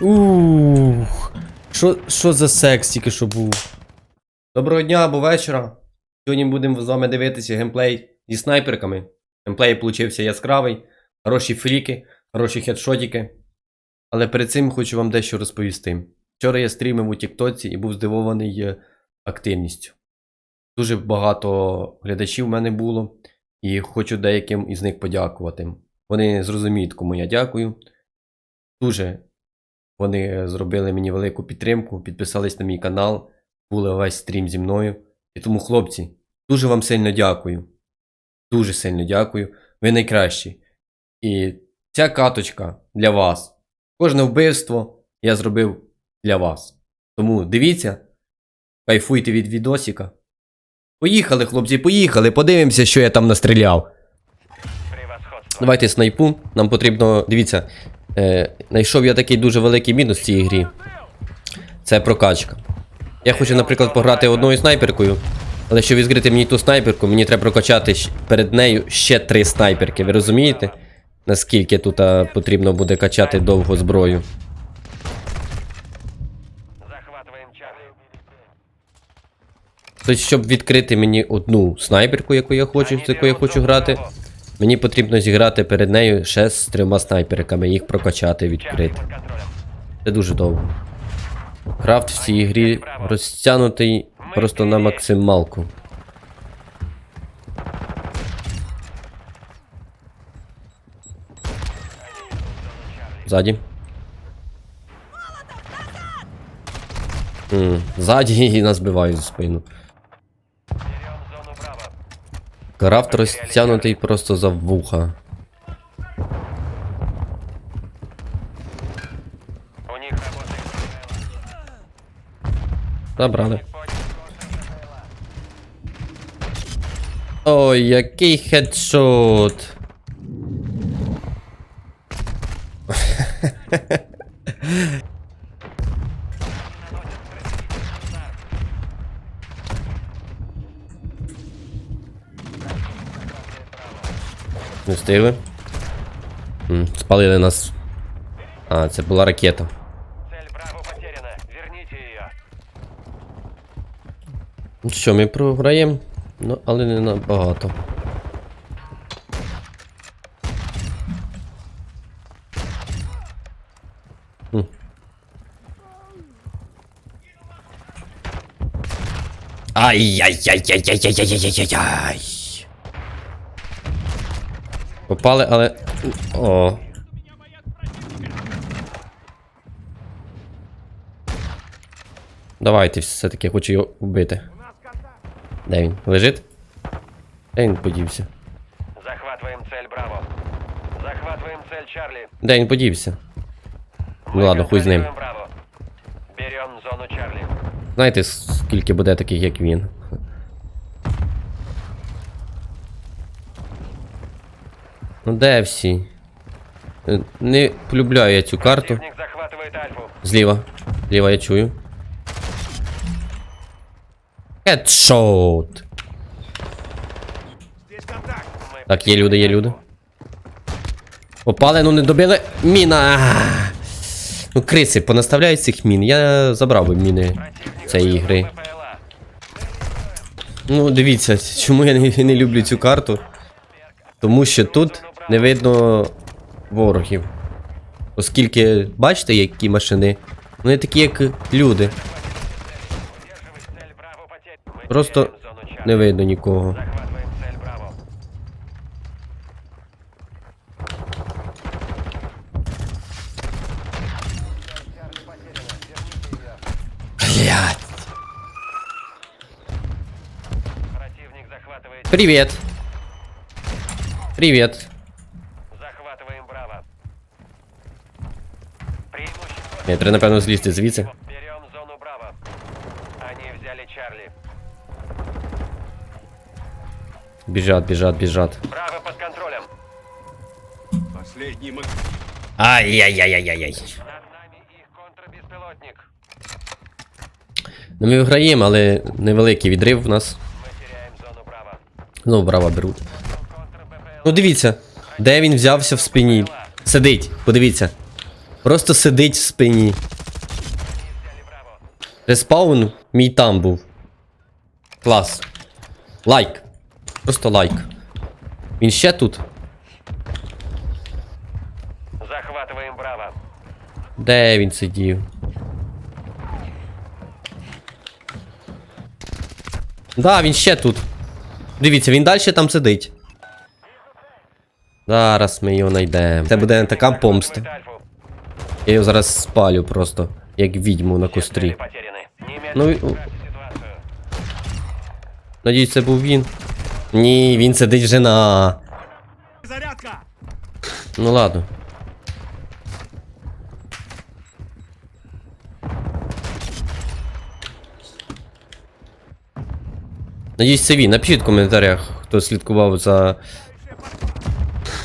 Ух. Що, що за секс тільки що був? Доброго дня або вечора. Сьогодні будемо з вами дивитися геймплей зі снайперками. Геймплей получився яскравий, хороші фліки, хороші хедшотики. Але перед цим хочу вам дещо розповісти. Вчора я стрімив у Тіктоці і був здивований е, активністю. Дуже багато глядачів в мене було, і хочу деяким із них подякувати. Вони зрозуміють, кому я дякую. Дуже вони зробили мені велику підтримку, підписались на мій канал, були весь стрім зі мною. І тому, хлопці, дуже вам сильно дякую. Дуже сильно дякую. Ви найкращі. І ця каточка для вас. Кожне вбивство я зробив для вас. Тому дивіться, кайфуйте від відосика. Поїхали, хлопці, поїхали, подивимося, що я там настріляв. Давайте снайпу. Нам потрібно. Дивіться. Е, знайшов я такий дуже великий мінус в цій грі. Це прокачка. Я хочу, наприклад, пограти одною снайперкою. Але щоб відкрити мені ту снайперку, мені треба прокачати перед нею ще три снайперки. Ви розумієте? Наскільки тут а, потрібно буде качати довго зброю? Тобто, щоб відкрити мені одну снайперку, яку я хочу, з якою я хочу грати, мені потрібно зіграти перед нею ще з трьома снайперками, їх прокачати, відкрити. Це дуже довго. Крафт в цій грі розтягнутий просто на максималку. Ззаді. М, Ззаді і нас збивають за спину. Берем зону Браво. Крафт розтягнутий просто за вуха. Забрали. Ой, який хедшот. Не встигли? М, Спалили нас. А, це була ракета. Цель Браво потеряна. Верните ее. Ну що, ми програємо? Ну, але не набагато. Хм. Ай-яй-яй-яй-яй-яй-яй-яй-яй. Попали, але. О. Давайте все-таки я хочу його вбити. Де він? Лежить? Де він подівся? Захватываем цель Браво. Захватываем цель Чарли. Де він подівся? Ну Мы ладно, хуй з ним. контролируем Браво. Берем зону Чарли. Знаєте, скільки буде таких, як він? Ну де всі? Е, Не полюбляю я цю карту. Зліва. Зліва я чую. Хедшот. Так, є люди, є люди. Попали, ну не добили. Міна! Ну, криси, понаставляють цих мін. Я забрав би міни цієї гри. Ну, дивіться, чому я не, не люблю цю карту. Тому що тут не видно ворогів. Оскільки, бачите, які машини? Вони такі, як люди. Просто не видно нікого. Блять. Привет. Привет. Я треба, напевно, злізти звідси. Берем зону Браво. Они взяли Чарли. Біжать, біжать, біжать. Браво под контролем. Последний маг... Ай-яй-яй-яй-яй. Над нами их контрбеспилотник. Ну ми виграємо, але невеликий відрив в нас. Мы теряем зону Браво. Ну, браво беруть. Ну дивіться, де він взявся в спині. Сидить, подивіться. Просто сидить в спині. Респаун мій там був. Клас. Лайк. Просто лайк. Він ще тут. Захватываем Браво. Де він сидів? Да, він ще тут. Дивіться, він далі там сидить. Зараз ми його знайдемо. Це буде така помста. Захватывает Альфу. Я його зараз спалю просто, як відьму на кострі. Цели потеряны. Ну, Немедленно и- исправьте ситуацию. Надіюсь, це був він. Ні, він сидить вже на. Зарядка! Ну ладно. Надіюсь, це він. Напишіть в коментарях, хто слідкував за.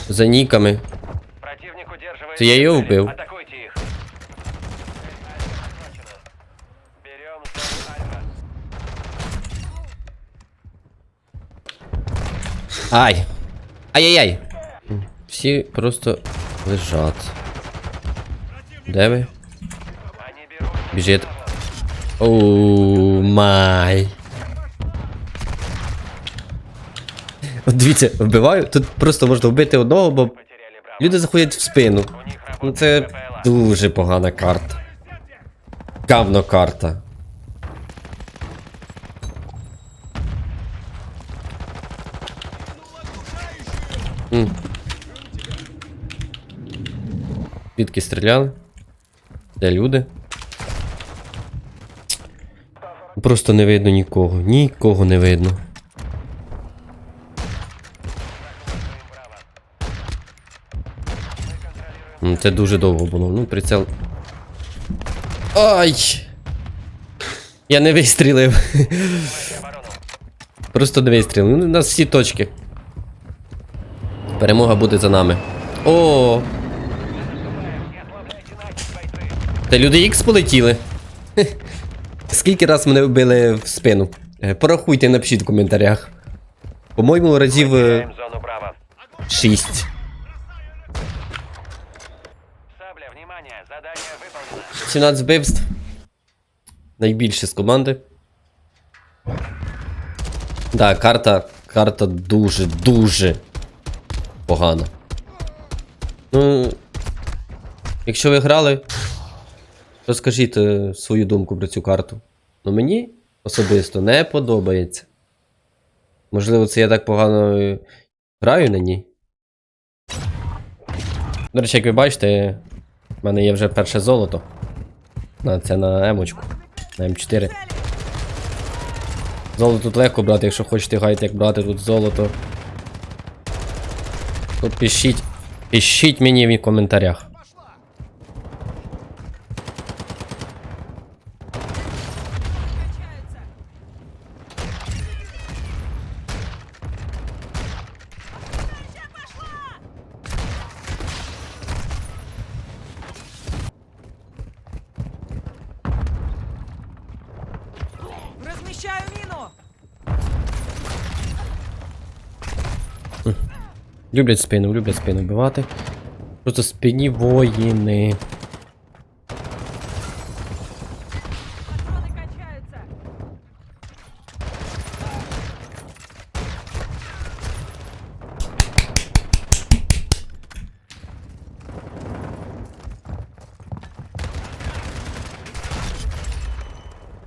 за ніками. Противник удерживает... Ты я её цели. Ай! Ай-яй-яй! Всі просто лежать. Де ви? Біжить. Оу май. От дивіться, вбиваю. Тут просто можна вбити одного, бо люди заходять в спину. Ну це дуже погана карта. Гавно карта. Звідки стріляли? Де люди? Просто не видно нікого. Нікого не видно. Це дуже довго було. Ну, прицел. Ай! Я не вистрілив. Просто не вистрілив. Ну, у нас всі точки. Перемога буде за нами. О! Ослабляйте. Та люди Ікс полетіли. Скільки раз мене вбили в спину? Е, Порахуйте, напишіть в коментарях. По-моєму, разів е, Теряем зону Браво. 6. Сабля, внимание, задание выполнено. 17 вбивств. Найбільше з команди. Так, карта. Карта дуже, дуже погана. Ну. Якщо ви грали, розкажіть е, свою думку про цю карту. Ну мені особисто не подобається. Можливо, це я так погано е, граю на ній. До речі, як ви бачите, в мене є вже перше золото. На, це на емочку. На М4. Золото тут легко брати, якщо хочете гайти, як брати тут золото. Пишіть. Пишіть мені в коментарях. Люблять спину, люблять спину вбивати. Просто спині воїни.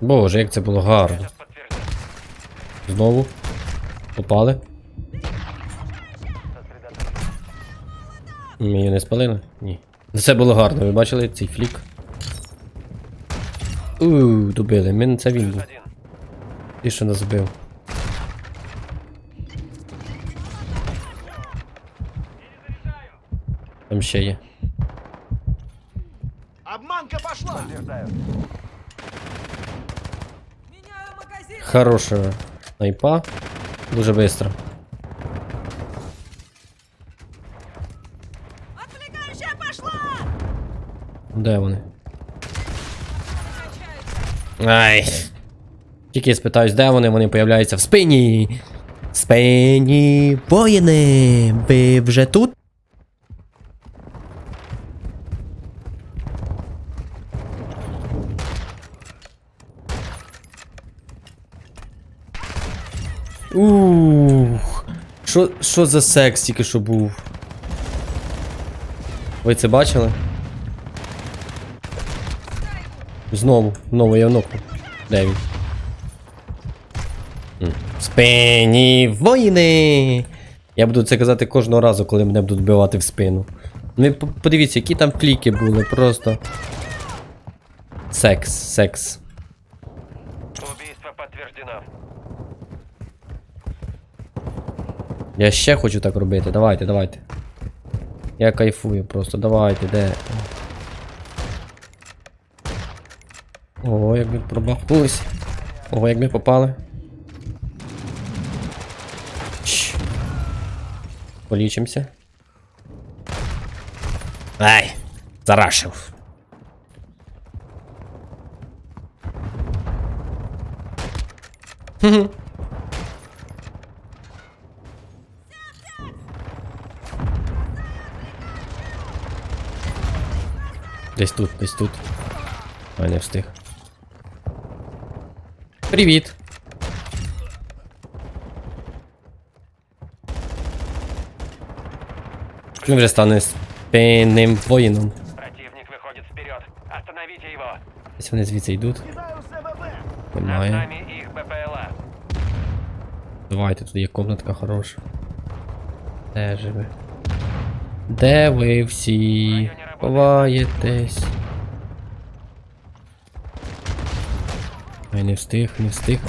Боже, як це було гарно. Знову. Попали. Ми її не спалили? Ні. Це було гарно, ви бачили цей флік? Ууу, добили. Ми це він був. Ти що нас збив. Там ще є. Обманка пошла! Меняю магазин! Хороша снайпа. Дуже швидко. Де вони? Ай. Тільки я спитаюсь, де вони, вони появляються в спині. Спині воїни. Ви вже тут? Ух. Що що за секс тільки що був? Ви це бачили? Знову, знову я нокнув. Де він? Спині воїни! Я буду це казати кожного разу, коли мене будуть вбивати в спину. Ну подивіться, які там кліки були, просто. Секс, секс. Убийство подтверждено. Я ще хочу так робити. Давайте, давайте. Я кайфую просто, давайте, де. Ого, як ми пробахнулись. Ого, як ми попали. Полічимося. Ай! Зарашив. Десь тут, десь тут. А, не встиг. Привіт. Ми вже стане спинним воїном. Противник выходит вперед. Остановите его. Десь вони звідси йдуть. Немає. нами их БПЛА. Давайте, тут є комнатка хороша. Де же ви? Де ви всі? Ховаєтесь? Ай, не встиг, не встиг.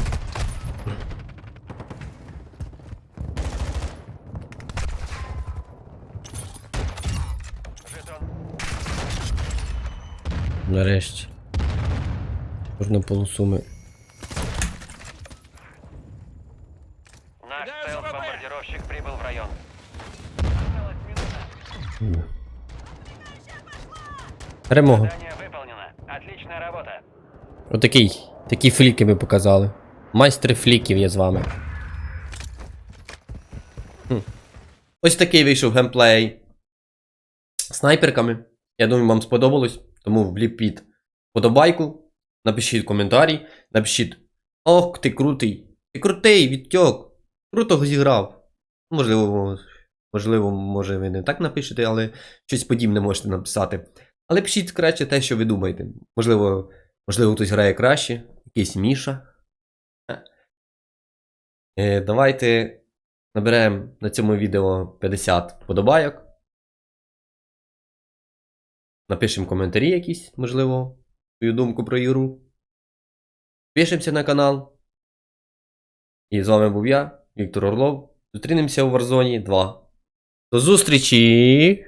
Нарешті. Чорну полосу ми. Наш стелс-бомбардировщик прибыл в район. Перемога. Задание выполнено. Отличная работа. Отакий. Такі фліки ми показали. Майстри фліків є з вами. Хм. Ось такий вийшов геймплей. Снайперками. Я думаю, вам сподобалось. Тому вліпіть подобайку. Напишіть коментарі. Напишіть. Ох, ти крутий. Ти крутий, відтьок. Круто зіграв. Можливо, можливо, може ви не так напишете, але щось подібне можете написати. Але пишіть краще те, що ви думаєте. Можливо, можливо, хтось грає краще, якийсь Міша. Е, давайте наберемо на цьому відео 50 подобайок. Напишемо коментарі якісь, можливо, свою думку про ігру. Підпишемося на канал. І з вами був я, Віктор Орлов. Зустрінемося у Warzone 2. До зустрічі!